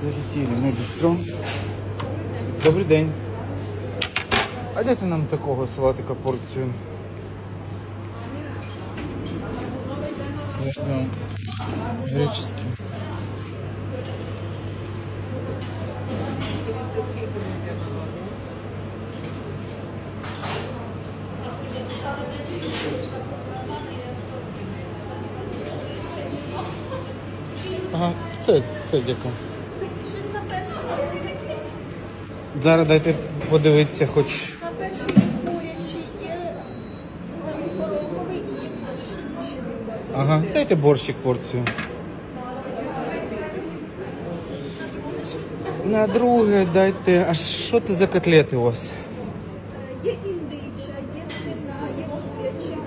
Залетіли ми бістро. Добрий день. А дайте нам такого салатика порцію. Візьмемо греческий. Ага, це, це дякую. Зараз дайте подивитися хоч. На перший курячий є гороховий і ще буде. Ага, дайте борщик порцію. На друге дайте. А що це за котлети у вас? Е, Є індича, є свина, є куряча,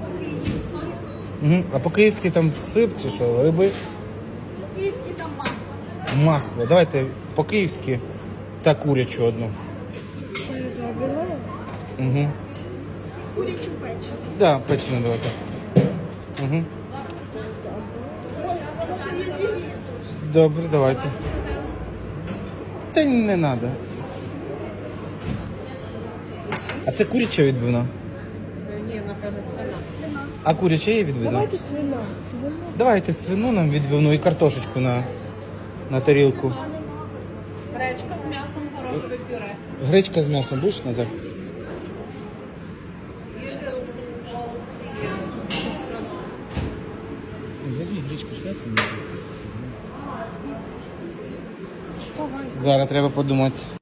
по-київськи. Угу. А по-київськи там сир чи що? Риби? По-київськи там маса. Масло. Давайте по-київськи та курячу одну. Угу. Курячу печену. Да, печено давайте. Угу. Добре, давайте. Та не треба. А це куряча відбивна? Ні, напевно, свина. А куряча є відбивна? Давайте свина. Свина. Давайте свину нам відбивну і картошечку на, на тарілку. Гречка з м'ясом, горохове пюре. Гречка з м'ясом будеш назад? Візьми гречку з м'ясом. Зараз треба подумати.